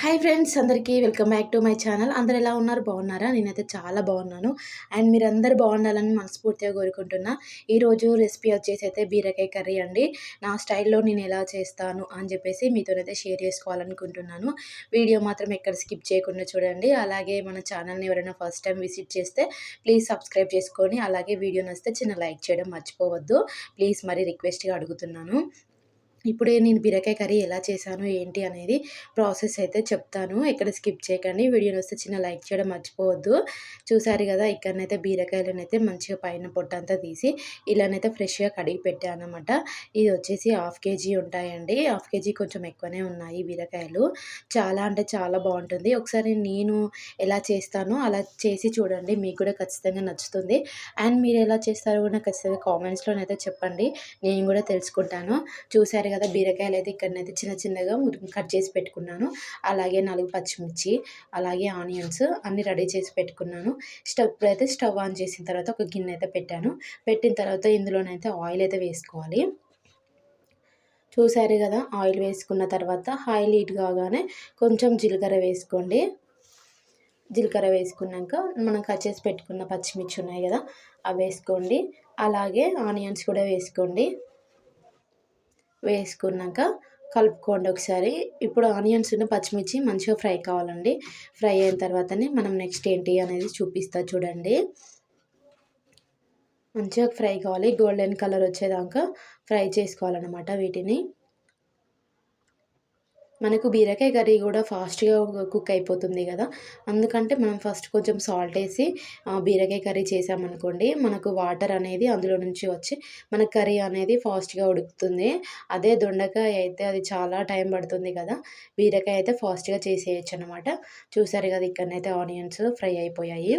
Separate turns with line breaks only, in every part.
Hi friends అందరికీ welcome back to my channel. అందరు ఎలా ఉన్నారు? బాగున్నారా? నేనైతే చాలా బాగున్నాను. అండ్ మీరు అందరు బాగుండాలని మనస్ఫూర్తిగా కోరుకుంటున్నా. ఈరోజు రెసిపీ వచ్చేసి అయితే బీరకాయ కర్రీ అండి. నా స్టైల్లో నేను ఎలా చేస్తాను అని చెప్పేసి మీతోనైతే షేర్ చేసుకోవాలనుకుంటున్నాను. వీడియో మాత్రం ఎక్కడ స్కిప్ చేయకుండా చూడండి. అలాగే మన ఛానల్ని ఎవరైనా ఫస్ట్ టైం విజిట్ చేస్తే ప్లీజ్ సబ్స్క్రైబ్ చేసుకొని అలాగే వీడియో నచ్చితే చిన్న లైక్ చేయడం మర్చిపోవద్దు. ప్లీజ్ మరి రిక్వెస్ట్గా అడుగుతున్నాను. ఇప్పుడే నేను బీరకాయ కర్రీ ఎలా చేశాను ఏంటి అనేది ప్రాసెస్ అయితే చెప్తాను. ఎక్కడ స్కిప్ చేయకండి. వీడియోని వస్తే చిన్న లైక్ చేయడం మర్చిపోవద్దు. చూసారు కదా ఇక్కడనైతే బీరకాయలనైతే మంచిగా పైన పొట్టంతా తీసి ఇలానైతే ఫ్రెష్గా కడిగి పెట్టాను అనమాట ఇది వచ్చేసి హాఫ్ కేజీ ఉంటాయండి. హాఫ్ కేజీ కొంచెం ఎక్కువనే ఉన్నాయి బీరకాయలు. చాలా అంటే చాలా బాగుంటుంది. ఒకసారి నేను ఎలా చేస్తానో అలా చేసి చూడండి. మీకు కూడా ఖచ్చితంగా నచ్చుతుంది. అండ్ మీరు ఎలా చేస్తారో కూడా ఖచ్చితంగా కామెంట్స్లోనైతే చెప్పండి. నేను కూడా తెలుసుకుంటాను. చూసారు కదా బీరకాయలు అయితే ఇక్కడనైతే చిన్న చిన్నగా కట్ చేసి పెట్టుకున్నాను. అలాగే నాలుగు పచ్చిమిర్చి అలాగే ఆనియన్స్ అన్నీ రెడీ చేసి పెట్టుకున్నాను. స్టవ్ అయితే స్టవ్ ఆన్ చేసిన తర్వాత ఒక గిన్నె అయితే పెట్టాను. పెట్టిన తర్వాత ఇందులోనైతే ఆయిల్ అయితే వేసుకోవాలి. చూసారు కదా ఆయిల్ వేసుకున్న తర్వాత ఆయిల్ హీట్ కాగానే కొంచెం జీలకర్ర వేసుకోండి. జీలకర్ర వేసుకున్నాక మనం కట్ చేసి పెట్టుకున్న పచ్చిమిర్చి ఉన్నాయి కదా అవి వేసుకోండి. అలాగే ఆనియన్స్ కూడా వేసుకోండి. వేసుకున్నాక కలుపుకోండి ఒకసారి. ఇప్పుడు ఆనియన్స్ పచ్చిమిర్చి మంచిగా ఫ్రై కావాలండి. ఫ్రై అయిన తర్వాతనే మనం నెక్స్ట్ ఏంటి అనేది చూపిస్తా చూడండి. మంచిగా ఫ్రై కావాలి. గోల్డెన్ కలర్ వచ్చేదాకా ఫ్రై చేసుకోవాలన్నమాట వీటిని. మనకు బీరకాయ కర్రీ కూడా ఫాస్ట్గా కుక్ అయిపోతుంది కదా. అందుకంటే మనం ఫస్ట్ కొంచెం సాల్ట్ వేసి బీరకాయ కర్రీ చేసామనుకోండి మనకు వాటర్ అనేది అందులో నుంచి వచ్చి మన కర్రీ అనేది ఫాస్ట్గా ఉడుకుతుంది. అదే దొండకాయ అయితే అది చాలా టైం పడుతుంది కదా. బీరకాయ అయితే ఫాస్ట్గా చేసేయచ్చు అనమాట చూసారు కదా ఇక్కడనైతే ఆనియన్స్ ఫ్రై అయిపోయాయి.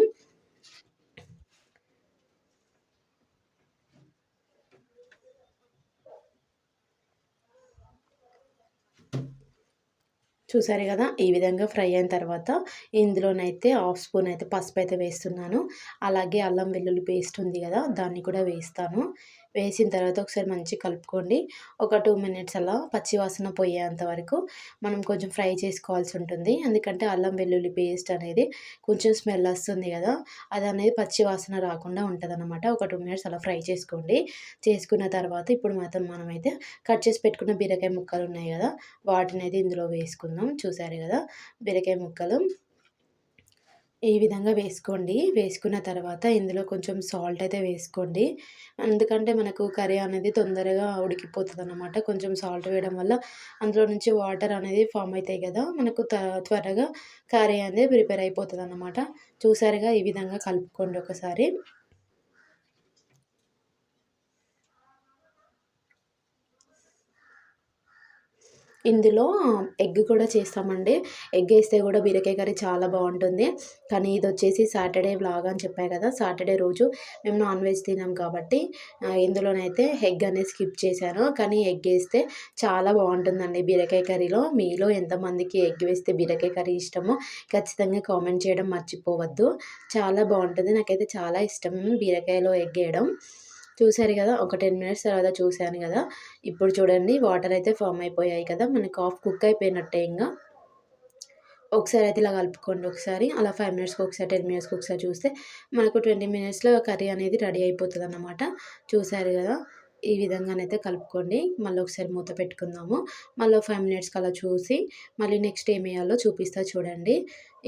చూసారు కదా ఈ విధంగా ఫ్రై అయిన తర్వాత ఇందులోనైతే హాఫ్ స్పూన్ అయితే పసుపు అయితే వేస్తున్నాను. అలాగే అల్లం వెల్లుల్లి పేస్ట్ ఉంది కదా దాన్ని కూడా వేస్తాను. వేసిన తర్వాత ఒకసారి మంచిగా కలుపుకోండి. ఒక టూ మినిట్స్ అలా పచ్చి వాసన పోయేంత వరకు మనం కొంచెం ఫ్రై చేసుకోవాల్సి ఉంటుంది. ఎందుకంటే అల్లం వెల్లుల్లి పేస్ట్ అనేది కొంచెం స్మెల్ వస్తుంది కదా అది అనేది పచ్చి వాసన రాకుండా ఉంటుంది అనమాట ఒక టూ మినిట్స్ అలా ఫ్రై చేసుకోండి. చేసుకున్న తర్వాత ఇప్పుడు మాత్రం మనమైతే కట్ చేసి పెట్టుకున్న బీరకాయ ముక్కలు ఉన్నాయి కదా వాటిని అయితే ఇందులో వేసుకుందాం. చూసారు కదా బీరకాయ ముక్కలు. ఈ విధంగా వేసుకోండి. వేసుకున్న తర్వాత ఇందులో కొంచెం సాల్ట్ అయితే వేసుకోండి. ఎందుకంటే మనకు కర్రీ అనేది తొందరగా ఉడికిపోతుంది అనమాట కొంచెం సాల్ట్ వేయడం వల్ల అందులో నుంచి వాటర్ అనేది ఫామ్ అవుతాయి కదా మనకు త్వరగా కర్రీ అనేది ప్రిపేర్ అయిపోతుంది అనమాట చూసారుగా ఈ విధంగా కలుపుకోండి ఒకసారి. ఇందులో ఎగ్ కూడా చేస్తామండి. ఎగ్ వేస్తే కూడా బీరకాయ కర్రీ చాలా బాగుంటుంది. కానీ ఇది వచ్చేసి సాటర్డే వ్లాగ్ అని చెప్పాయి కదా సాటర్డే రోజు మేము నాన్ వెజ్ తినాం కాబట్టి ఇందులోనైతే ఎగ్ అనేది స్కిప్ చేశాను. కానీ ఎగ్ వేస్తే చాలా బాగుంటుందండి బీరకాయ కర్రీలో. మీలో ఎంతమందికి ఎగ్ వేస్తే బీరకాయ కర్రీ ఇష్టమో ఖచ్చితంగా కామెంట్ చేయడం మర్చిపోవద్దు. చాలా బాగుంటుంది. నాకైతే చాలా ఇష్టం బీరకాయలో ఎగ్ వేయడం. చూశారు కదా ఒక టెన్ మినిట్స్ తర్వాత చూశాను కదా. ఇప్పుడు చూడండి వాటర్ అయితే ఫామ్ అయిపోయాయి కదా మనకి ఆఫ్ కుక్ అయిపోయినట్టే ఇంకా. ఒకసారి అయితే ఇలా కలుపుకోండి ఒకసారి అలా ఫైవ్ మినిట్స్కి ఒకసారి టెన్ మినిట్స్కి ఒకసారి చూస్తే మనకు ట్వంటీ మినిట్స్లో కర్రీ అనేది రెడీ అయిపోతుంది అన్నమాట. చూసారు కదా ఈ విధంగానైతే కలుపుకోండి. మళ్ళీ ఒకసారి మూత పెట్టుకుందాము. మళ్ళీ ఫైవ్ మినిట్స్కి అలా చూసి మళ్ళీ నెక్స్ట్ ఏం వేయాలో చూపిస్తా చూడండి.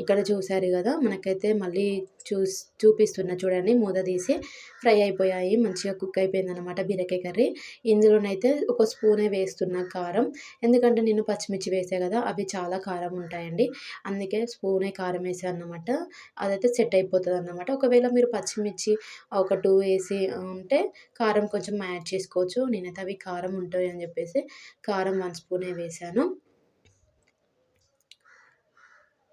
ఇక్కడ చూశారు కదా మనకైతే మళ్ళీ చూస్ చూపిస్తున్నా చూడండి. మూత తీసి ఫ్రై అయిపోయాయి. మంచిగా కుక్ అయిపోయింది అనమాట బీరకాయ కర్రీ. ఇందులోనైతే ఒక స్పూనే వేస్తున్నా కారం. ఎందుకంటే నేను పచ్చిమిర్చి వేసా కదా అవి చాలా కారం ఉంటాయండి. అందుకే స్పూనే కారం వేసాను అనమాట అదైతే సెట్ అయిపోతుంది అన్నమాట ఒకవేళ మీరు పచ్చిమిర్చి ఒక టూ వేసి ఉంటే కారం కొంచెం యాడ్ చేసుకోవచ్చు. నేనైతే అవి కారం ఉంటాయి అని చెప్పేసి కారం వన్ స్పూనే వేసాను.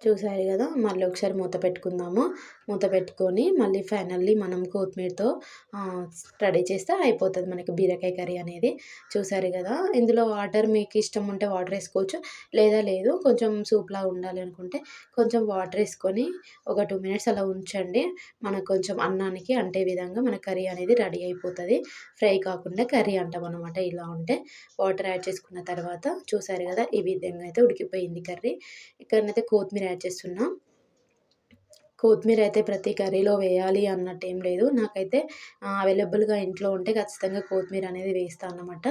చూసారు కదా మళ్ళీ ఒకసారి మూత పెట్టుకుందాము. మూత పెట్టుకొని మళ్ళీ ఫైనల్లీ మనం కొత్తిమీరతో రెడీ చేస్తే అయిపోతుంది మనకి బీరకాయ కర్రీ అనేది. చూసారు కదా ఇందులో వాటర్ మీకు ఇష్టం ఉంటే వాటర్ వేసుకోవచ్చు లేదా లేదు కొంచెం సూప్లా ఉండాలి అనుకుంటే కొంచెం వాటర్ వేసుకొని ఒక టూ మినిట్స్ అలా ఉంచండి. మనకు కొంచెం అన్నానికి అంటే విధంగా మన కర్రీ అనేది రెడీ అయిపోతుంది. ఫ్రై కాకుండా కర్రీ అంటాం అనమాట ఇలా ఉంటే. వాటర్ యాడ్ చేసుకున్న తర్వాత చూసారు కదా ఈ విధంగా అయితే ఉడికిపోయింది కర్రీ. ఇక్కడనైతే కొత్తిమీర యాడ్ చేస్తున్నా. కొత్తిమీర అయితే ప్రతి కర్రీలో వేయాలి అన్నట్టు ఏం లేదు. నాకైతే అవైలబుల్గా ఇంట్లో ఉంటే ఖచ్చితంగా కొత్తిమీర అనేది వేస్తాను అన్నమాట.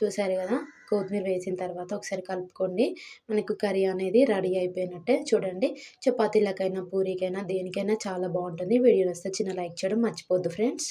చూసారు కదా కొత్తిమీర వేసిన తర్వాత ఒకసారి కలుపుకోండి. మనకు కర్రీ అనేది రెడీ అయిపోయినట్టే చూడండి. చపాతీలకైనా పూరీకైనా దేనికైనా చాలా బాగుంటుంది. వీడియో వస్తే చిన్న లైక్ చేయడం మర్చిపోద్దు ఫ్రెండ్స్.